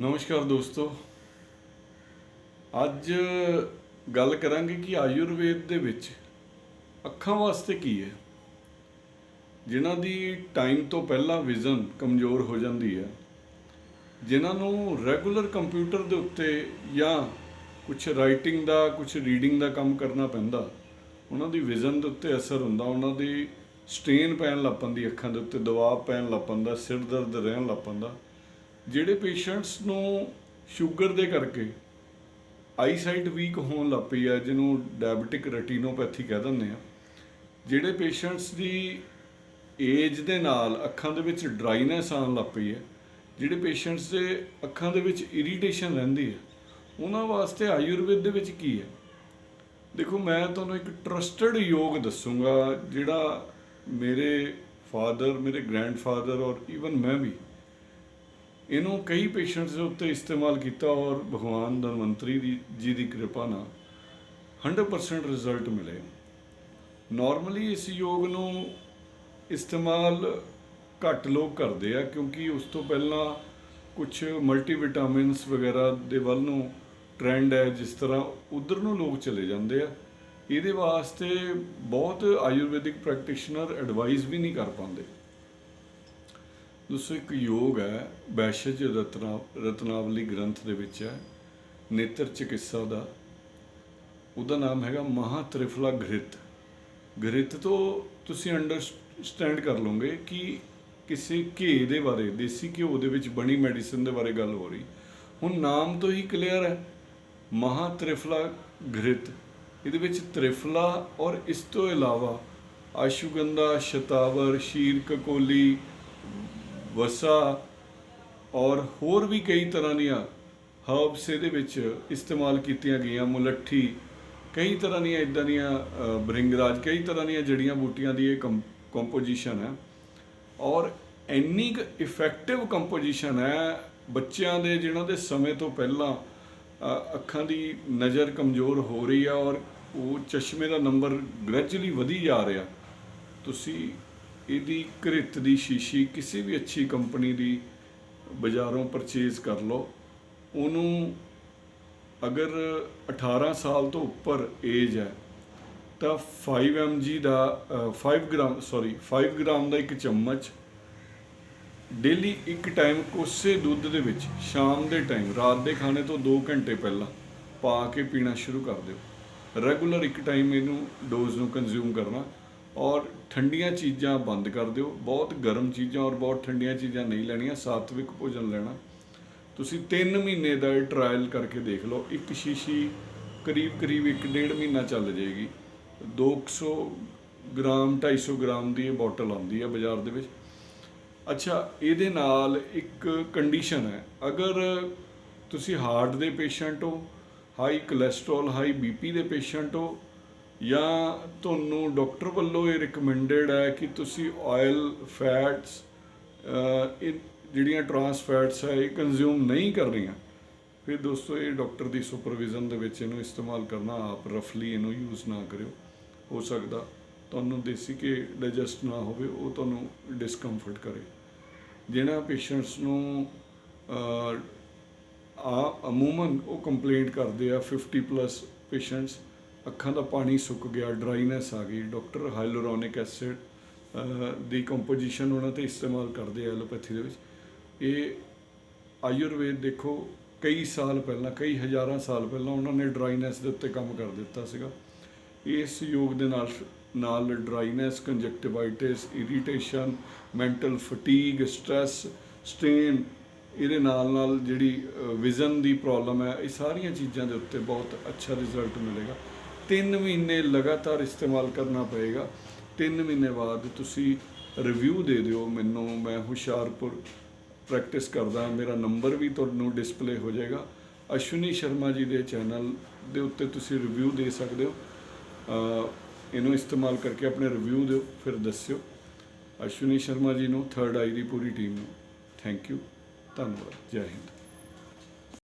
ਨਮਸਕਾਰ ਦੋਸਤੋ। ਅੱਜ ਗੱਲ ਕਰਾਂਗੇ ਕਿ ਆਯੁਰਵੇਦ ਦੇ ਵਿੱਚ ਅੱਖਾਂ ਵਾਸਤੇ ਕੀ ਹੈ। ਜਿਨ੍ਹਾਂ ਦੀ ਟਾਈਮ ਤੋਂ ਪਹਿਲਾਂ ਵਿਜ਼ਨ ਕਮਜ਼ੋਰ ਹੋ ਜਾਂਦੀ ਹੈ। ਜਿਨ੍ਹਾਂ ਨੂੰ ਰੈਗੂਲਰ ਕੰਪਿਊਟਰ ਦੇ ਉੱਤੇ ਜਾਂ ਕੁਝ ਰਾਈਟਿੰਗ ਦਾ ਕੁਝ ਰੀਡਿੰਗ ਦਾ ਕੰਮ ਕਰਨਾ ਪੈਂਦਾ, ਉਹਨਾਂ ਦੀ ਵਿਜ਼ਨ ਦੇ ਉੱਤੇ ਅਸਰ ਹੁੰਦਾ। ਉਹਨਾਂ ਦੀ ਸਟ੍ਰੇਨ ਪੈਣ ਲੱਗ ਪੈਂਦੀ, ਅੱਖਾਂ ਦੇ ਉੱਤੇ ਦਬਾਅ ਪੈਣ ਲੱਗ ਪੈਂਦਾ, ਸਿਰ ਦਰਦ ਰਹਿਣ ਲੱਗ ਪੈਂਦਾ। ਜਿਹੜੇ ਪੇਸ਼ੈਂਟਸ ਨੂੰ ਸ਼ੂਗਰ ਦੇ ਕਰਕੇ ਆਈਸਾਈਟ ਵੀਕ ਹੋਣ ਲੱਗ ਪਈ ਆ, ਜਿਹਨੂੰ ਡਾਇਬੀਟਿਕ ਰੈਟੀਨੋਪੈਥੀ ਕਹਿ ਦਿੰਦੇ ਆ, ਜਿਹੜੇ ਪੇਸ਼ੈਂਟਸ ਦੀ ਏਜ ਦੇ ਨਾਲ ਅੱਖਾਂ ਦੇ ਵਿੱਚ ਡਰਾਈਨੈਸ ਆਉਣ ਲੱਗ ਪਈ ਹੈ ਜਿਹੜੇ ਪੇਸ਼ੈਂਟਸ ਦੇ ਅੱਖਾਂ ਦੇ ਵਿੱਚ ਇਰੀਟੇਸ਼ਨ ਰਹਿੰਦੀ ਹੈ ਉਹਨਾਂ ਵਾਸਤੇ ਆਯੁਰਵੇਦ ਦੇ ਵਿੱਚ ਕੀ ਹੈ ਦੇਖੋ, ਮੈਂ ਤੁਹਾਨੂੰ ਇੱਕ ਟਰਸਟਡ ਯੋਗ ਦੱਸੂਗਾ, ਜਿਹੜਾ ਮੇਰੇ ਫਾਦਰ ਮੇਰੇ ਗ੍ਰੈਂਡਫਾਦਰ ਔਰ ਈਵਨ ਮੈਂ ਵੀ ਇਹਨੂੰ ਕਈ ਪੇਸ਼ੈਂਟਸ ਦੇ ਉੱਤੇ ਇਸਤੇਮਾਲ ਕੀਤਾ ਔਰ ਭਗਵਾਨ ਧਨਵੰਤਰੀ ਦੀ ਜੀ ਦੀ ਕਿਰਪਾ ਨਾਲ 100% ਰਿਜ਼ਲਟ ਮਿਲੇ। ਨਾਰਮਲੀ ਇਸ ਯੋਗ ਨੂੰ ਇਸਤੇਮਾਲ ਘੱਟ ਲੋਕ ਕਰਦੇ ਆ ਕਿਉਂਕਿ ਉਸ ਤੋਂ ਪਹਿਲਾਂ ਕੁਝ ਮਲਟੀਵਿਟਾਮਿਨਸ ਵਗੈਰਾ ਦੇ ਵੱਲ ਨੂੰ ਟ੍ਰੈਂਡ ਹੈ, ਜਿਸ ਤਰ੍ਹਾਂ ਉਧਰ ਨੂੰ ਲੋਕ ਚਲੇ ਜਾਂਦੇ ਆ। ਇਹਦੇ ਵਾਸਤੇ ਬਹੁਤ ਆਯੁਰਵੈਦਿਕ ਪ੍ਰੈਕਟੀਸ਼ਨਰ ਐਡਵਾਈਸ ਵੀ ਨਹੀਂ ਕਰ ਪਾਉਂਦੇ। ਦੋਸਤੋ ਇੱਕ ਯੋਗ ਹੈ, ਵੈਸ਼ਜ ਰਤਨਾਵ ਰਤਨਾਵਲੀ ਗ੍ਰੰਥ ਦੇ ਵਿੱਚ ਹੈ, ਨੇਤਰ ਚਿਕਿਤਸਾ ਦਾ। ਉਹਦਾ ਨਾਮ ਹੈਗਾ ਮਹਾ ਤ੍ਰਿਫਲਾ ਗ੍ਰਿਤ ਗ੍ਰਿਤ ਤੋਂ ਤੁਸੀਂ ਅੰਡਰਸਟੈਂਡ ਕਰ ਲਓਗੇ ਕਿ ਕਿਸੇ ਘੇ ਦੇ ਬਾਰੇ, ਦੇਸੀ ਘਿਓ ਦੇ ਵਿੱਚ ਬਣੀ ਮੈਡੀਸਿਨ ਦੇ ਬਾਰੇ ਗੱਲ ਹੋ ਰਹੀ। ਹੁਣ ਨਾਮ ਤੋਂ ਹੀ ਕਲੀਅਰ ਹੈ, ਮਹਾ ਤ੍ਰਿਫਲਾ ਗ੍ਰਿਤ ਇਹਦੇ ਵਿੱਚ ਤ੍ਰਿਫਲਾ ਔਰ ਇਸ ਤੋਂ ਇਲਾਵਾ ਆਸ਼ੁਗੰਧਾ, ਸ਼ਤਾਵਰ ਸ਼ੀਰ ਕਕੋਲੀ ਵਸਾ ਔਰ ਹੋਰ ਵੀ ਕਈ ਤਰ੍ਹਾਂ ਦੀਆਂ ਹਰਬਸ ਇਹਦੇ ਵਿੱਚ ਇਸਤੇਮਾਲ ਕੀਤੀਆਂ ਗਈਆਂ ਮੁਲੱਠੀ ਕਈ ਤਰ੍ਹਾਂ ਦੀਆਂ ਇਦਾਂ ਦੀਆਂ ਅ, ਬ੍ਰਿੰਗਰਾਜ ਕਈ ਤਰ੍ਹਾਂ ਦੀਆਂ ਜੜੀਆਂ ਬੂਟੀਆਂ ਦੀ ਇਹ ਕੰਪੋਜੀਸ਼ਨ ਹੈ। ਔਰ ਇੰਨੀ ਕੁ ਇਫੈਕਟਿਵ ਕੰਪੋਜੀਸ਼ਨ ਹੈ ਬੱਚਿਆਂ ਦੇ ਜਿਨ੍ਹਾਂ ਦੇ ਸਮੇਂ ਤੋਂ ਪਹਿਲਾਂ ਅੱਖਾਂ ਦੀ ਨਜ਼ਰ ਕਮਜ਼ੋਰ ਹੋ ਰਹੀ ਆ ਔਰ ਉਹ ਚਸ਼ਮੇ ਦਾ ਨੰਬਰ ਗ੍ਰੈਜੂਅਲੀ ਵਧੀ ਜਾ ਰਿਹਾ। ਤੁਸੀਂ ਇਹਦੀ ਘਰਿਤ ਦੀ ਸ਼ੀਸ਼ੀ ਕਿਸੇ ਵੀ ਅੱਛੀ ਕੰਪਨੀ ਦੀ ਬਾਜ਼ਾਰੋਂ ਪਰਚੇਜ਼ ਕਰ ਲਓ। ਉਹਨੂੰ ਅਗਰ 18 ਸਾਲ ਤੋਂ ਉੱਪਰ ਏਜ ਹੈ ਤਾਂ 5 mg ਦਾ ਅ, 5 ਗ੍ਰਾਮ ਸੌਰੀ 5 ਗ੍ਰਾਮ ਦਾ ਇੱਕ ਚਮਚ ਡੇਲੀ ਇੱਕ ਟਾਈਮ ਕੋਸੇ ਦੁੱਧ ਦੇ ਵਿੱਚ ਸ਼ਾਮ ਦੇ ਟਾਈਮ ਰਾਤ ਦੇ ਖਾਣੇ ਤੋਂ 2 ਘੰਟੇ ਪਹਿਲਾਂ ਪਾ ਕੇ ਪੀਣਾ ਸ਼ੁਰੂ ਕਰ ਦਿਓ। ਰੈਗੂਲਰ ਇੱਕ ਟਾਈਮ ਇਹਨੂੰ ਡੋਜ਼ ਨੂੰ ਕੰਜ਼ਿਊਮ ਕਰਨਾ। ਔਰ ਠੰਡੀਆਂ ਚੀਜ਼ਾਂ ਬੰਦ ਕਰ ਦਿਓ। ਬਹੁਤ ਗਰਮ ਚੀਜ਼ਾਂ ਔਰ ਬਹੁਤ ਠੰਡੀਆਂ ਚੀਜ਼ਾਂ ਨਹੀਂ ਲੈਣੀਆਂ, ਸਾਤਵਿਕ ਭੋਜਨ ਲੈਣਾ। ਤੁਸੀਂ 3 ਮਹੀਨੇ ਦਾ ਟ੍ਰਾਇਲ ਕਰਕੇ ਦੇਖ ਲਓ, ਇੱਕ ਸ਼ੀਸ਼ੀ ਕਰੀਬ ਕਰੀਬ 1.5 ਮਹੀਨਾ ਚੱਲ ਜਾਏਗੀ। 200 ਗ੍ਰਾਮ 250 ਗ੍ਰਾਮ ਦੀ ਇਹ ਬੋਟਲ ਆਉਂਦੀ ਹੈ ਬਾਜ਼ਾਰ ਦੇ ਵਿੱਚ। ਅੱਛਾ, ਇਹਦੇ ਨਾਲ ਇੱਕ ਕੰਡੀਸ਼ਨ ਹੈ। ਅਗਰ ਤੁਸੀਂ ਹਾਰਟ ਦੇ ਪੇਸ਼ੈਂਟ ਹੋ, ਹਾਈ ਕੋਲੇਸਟ੍ਰੋਲ ਹਾਈ ਬੀਪੀ ਦੇ ਪੇਸ਼ੈਂਟ ਹੋ ਜਾਂ ਤੁਹਾਨੂੰ ਡਾਕਟਰ ਵੱਲੋਂ ਇਹ ਰეკਮੈਂਡਡ ਹੈ ਕਿ ਤੁਸੀਂ ਆਇਲ ਫੈਟਸ ਇਹ ਜਿਹੜੀਆਂ ਟਰਾਂਸ ਫੈਟਸ ਹੈ, ਇਹ ਕੰਜ਼ਿਊਮ ਨਹੀਂ ਕਰਨੀਆਂ ਫਿਰ ਦੋਸਤੋ, ਇਹ ਡਾਕਟਰ ਦੀ ਸੁਪਰਵਿਜ਼ਨ ਦੇ ਵਿੱਚ ਇਹਨੂੰ ਇਸਤੇਮਾਲ ਕਰਨਾ, ਆਪ ਰਫਲੀ ਇਹਨੂੰ ਯੂਜ਼ ਨਾ ਕਰਿਓ। ਹੋ ਸਕਦਾ ਤੁਹਾਨੂੰ ਦੇਸੀ ਕੇ ਡਾਈਜੈਸਟ ਨਾ ਹੋਵੇ, ਉਹ ਤੁਹਾਨੂੰ ਡਿਸਕੰਫਰਟ ਕਰੇ। ਜਿਹਨਾਂ ਪੇਸ਼ੈਂਟਸ ਨੂੰ ਆ, ਅਮੂਮਨ ਉਹ ਕੰਪਲੇਂਟ ਕਰਦੇ ਆ 50 ਪਲੱਸ ਪੇਸ਼ੈਂਟਸ ਅੱਖਾਂ ਦਾ ਪਾਣੀ ਸੁੱਕ ਗਿਆ, ਡਰਾਈਨੈਸ ਆ ਗਈ। ਡਾਕਟਰ ਹਾਈਲੋਰੋਨਿਕ ਐਸਿਡ ਦੀ ਕੰਪੋਜੀਸ਼ਨ ਉਹਨਾਂ ਤੇ ਇਸਤੇਮਾਲ ਕਰਦੇ ਆ ਐਲੋਪੈਥੀ ਦੇ ਵਿੱਚ। ਇਹ ਆਯੁਰਵੇਦ ਦੇਖੋ, ਕਈ ਸਾਲ ਪਹਿਲਾਂ, ਕਈ ਹਜ਼ਾਰਾਂ ਸਾਲ ਪਹਿਲਾਂ ਉਹਨਾਂ ਨੇ ਡਰਾਈਨੈਸ ਦੇ ਉੱਤੇ ਕੰਮ ਕਰ ਦਿੱਤਾ ਸੀਗਾ। ਇਸ ਯੋਗ ਦੇ ਨਾਲ ਨਾਲ dryness, conjunctivitis, irritation, mental fatigue, stress, strain, ਇਹਦੇ ਨਾਲ ਨਾਲ ਜਿਹੜੀ ਵਿਜ਼ਨ ਦੀ ਪ੍ਰੋਬਲਮ ਹੈ, ਇਹ ਸਾਰੀਆਂ ਚੀਜ਼ਾਂ ਦੇ ਉੱਤੇ ਬਹੁਤ ਅੱਛਾ ਰਿਜ਼ਲਟ ਮਿਲੇਗਾ। 3 ਮਹੀਨੇ ਲਗਾਤਾਰ ਇਸਤੇਮਾਲ ਕਰਨਾ ਪਏਗਾ। 3 ਮਹੀਨੇ ਬਾਅਦ ਤੁਸੀਂ ਰਿਵਿਊ ਦੇ ਦਿਓ ਮੈਨੂੰ, ਮੈਂ ਹੁਸ਼ਿਆਰਪੁਰ ਪ੍ਰੈਕਟਿਸ ਕਰਦਾ ਮੇਰਾ ਨੰਬਰ ਵੀ ਤੁਹਾਨੂੰ ਡਿਸਪਲੇ ਹੋ ਜਾਏਗਾ। ਅਸ਼ਵਨੀ ਸ਼ਰਮਾ ਜੀ ਦੇ ਚੈਨਲ ਦੇ ਉੱਤੇ ਤੁਸੀਂ ਰਿਵਿਊ ਦੇ ਸਕਦੇ ਹੋ। ਇਹਨੂੰ ਇਸਤੇਮਾਲ ਕਰਕੇ ਆਪਣੇ ਰਿਵਿਊ ਦਿਓ, ਫਿਰ ਦੱਸਿਓ। ਅਸ਼ਵਨੀ ਸ਼ਰਮਾ ਜੀ ਨੂੰ ਥਰਡ ਆਈ ਦੀ ਪੂਰੀ ਟੀਮ ਨੂੰ। ਥੈਂਕ ਯੂ ਧੰਨਵਾਦ। ਜੈ ਹਿੰਦ।